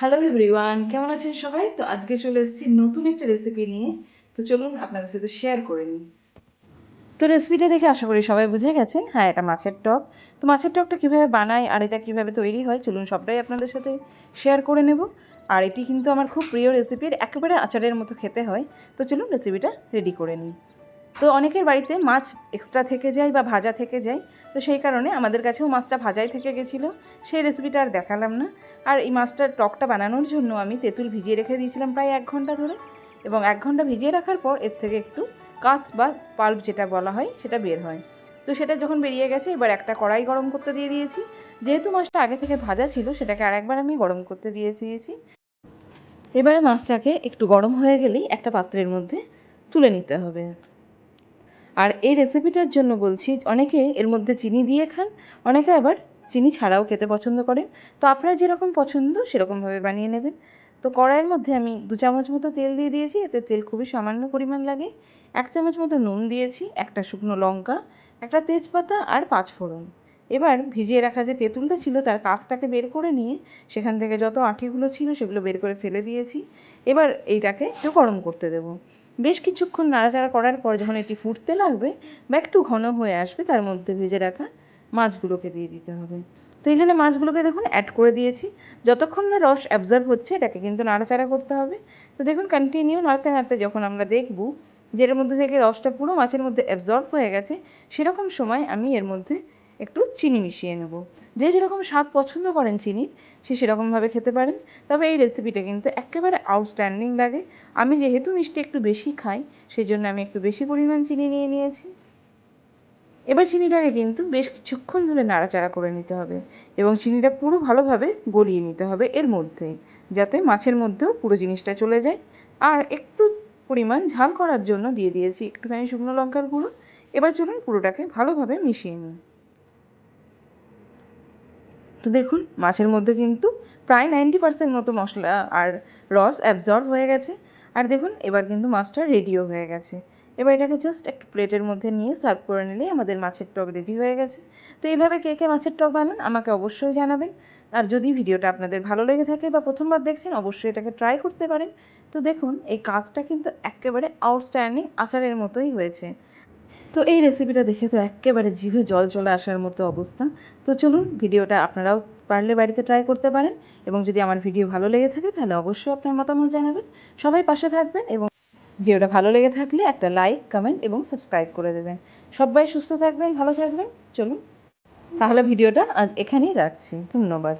Hello everyone কেমন আছেন সবাই? তো আজকে চলে এসেছি নতুন একটা রেসিপি নিয়ে। তো চলুন আপনাদের সাথে শেয়ার করে নিই। তো রেসিপিটা দেখে আশা করি সবাই বুঝে গেছেন। হ্যাঁ এটা মাছের টক। তো মাছের টকটা কীভাবে বানাই আর এটা কীভাবে তৈরি হয়, চলুন সবটাই আপনাদের সাথে শেয়ার করে নেব। আর এটি কিন্তু আমার খুব প্রিয় রেসিপির একেবারে আচারের মতো খেতে হয়। তো চলুন রেসিপিটা রেডি করে নিই। তো অনেকের বাড়িতে মাছ এক্সট্রা থেকে যায় বা ভাজা থেকে যায়। তো সেই কারণে আমাদের কাছেও মাছটা ভাজাই থেকে গেছিল। সেই রেসিপিটা আর দেখালাম না। আর এই মাছটার টকটা বানানোর জন্য আমি তেঁতুল ভিজিয়ে রেখে দিয়েছিলাম প্রায় এক ঘণ্টা ধরে। এবং এক ঘণ্টা ভিজিয়ে রাখার পর এর থেকে একটু কাঁচ বা পাল্প যেটা বলা হয় সেটা বের হয়। তো সেটা যখন বেরিয়ে গেছে, এবার একটা কড়াই গরম করতে দিয়ে দিয়েছি। যেহেতু মাছটা আগে থেকে ভাজা ছিল, সেটাকে আরেকবার আমি গরম করতে দিয়ে দিয়েছি। এবারে মাছটাকে একটু গরম হয়ে গেলেই একটা পাত্রের মধ্যে তুলে নিতে হবে। আর এই রেসিপিটার জন্য বলছি, অনেকে এর মধ্যে চিনি দিয়ে খান, অনেকে আবার চিনি ছাড়াও খেতে পছন্দ করেন। তো আপনার যেরকম পছন্দ, সেরকমভাবে বানিয়ে নেবেন। তো কড়াইয়ের মধ্যে আমি দু চামচ মতো তেল দিয়ে দিয়েছি, এতে তেল খুবই সামান্য পরিমাণ লাগে। এক চামচ মতো নুন দিয়েছি, একটা শুকনো লঙ্কা, একটা তেজপাতা আর পাঁচ ফোড়ন। এবার ভিজিয়ে রাখা যে তেঁতুলটা ছিল, তার কাঁচটাকে বের করে নিয়ে সেখান থেকে যত আঠিগুলো ছিল, সেগুলো বের করে ফেলে দিয়েছি। এবার এইটাকে একটু গরম করতে দেবো। বেশ কিছুক্ষণ নাড়াচাড়া করার পর যখন এটি ফুটতে লাগবে বা একটু ঘন হয়ে আসবে, তার মধ্যে ভেজে রাখা মাছগুলোকে দিয়ে দিতে হবে। তো এখানে মাছগুলোকে দেখুন অ্যাড করে দিয়েছি। যতক্ষণ না রস অ্যাবজর্ব হচ্ছে, এটাকে কিন্তু নাড়াচাড়া করতে হবে। তো দেখুন কন্টিনিউ নাড়তে নাড়তে যখন আমরা দেখব যে এর মধ্যে থেকে রসটা পুরো মাছের মধ্যে অ্যাবজর্ব হয়ে গেছে, সেরকম সময় আমি এর মধ্যে একটু চিনি মিশিয়ে নেব। যে যেরকম স্বাদ পছন্দ করেন চিনির সে সেরকমভাবে খেতে পারেন। তবে এই রেসিপিটা কিন্তু একেবারে আউটস্ট্যান্ডিং লাগে। আমি যেহেতু মিষ্টি একটু বেশি খাই সেই জন্য আমি একটু বেশি পরিমাণ চিনি নিয়ে নিয়েছি। এবার চিনিটাকে কিন্তু বেশ কিছুক্ষণ ধরে নাড়াচাড়া করে নিতে হবে এবং চিনিটা পুরো ভালোভাবে গলিয়ে নিতে হবে এর মধ্যেই যাতে মাছের মধ্যেও পুরো জিনিসটা চলে যায়। আর একটু পরিমাণ ঝাল করার জন্য দিয়ে দিয়েছি একটুখানি শুকনো লঙ্কার গুঁড়ো। এবার চলুন পুরোটাকে ভালোভাবে মিশিয়ে নিই। তো দেখুন, মাছের মধ্যে কিন্তু প্রায় নাইনটি পার্সেন্ট মতো মশলা আর রস অ্যাবজর্ব হয়ে গেছে। আর দেখুন, এবার কিন্তু মাছটা রেডিও হয়ে গেছে। এবার এটাকে জাস্ট একটু প্লেটের মধ্যে নিয়ে সার্ভ করে নিলেই আমাদের মাছের টক রেডি হয়ে গেছে। তো এইভাবে কে কে মাছের টক বানান, আমাকে অবশ্যই জানাবেন। আর যদি ভিডিওটা আপনাদের ভালো লেগে থাকে বা প্রথমবার দেখছেন, অবশ্যই এটাকে ট্রাই করতে পারেন। তো দেখুন, এই কাজটা কিন্তু একেবারে আউটস্ট্যান্ডিং আচারের মতোই হয়েছে। তো এই রেসিপিটা দেখে তো একেবারে জিভে জল চলে আসার মতো অবস্থা। তো চলুন ভিডিওটা আপনারাও পারলে বাড়িতে ট্রাই করতে পারেন এবং যদি আমার ভিডিও ভালো লেগে থাকে তাহলে অবশ্যই আপনার মতামত জানাবেন। সবাই পাশে থাকবেন এবং ভিডিওটা ভালো লেগে থাকলে একটা লাইক কমেন্ট এবং সাবস্ক্রাইব করে দেবেন। সবাই সুস্থ থাকবেন, ভালো থাকবেন, চলুন। তাহলে ভিডিওটা আজ এখানেই রাখছি। ধন্যবাদ।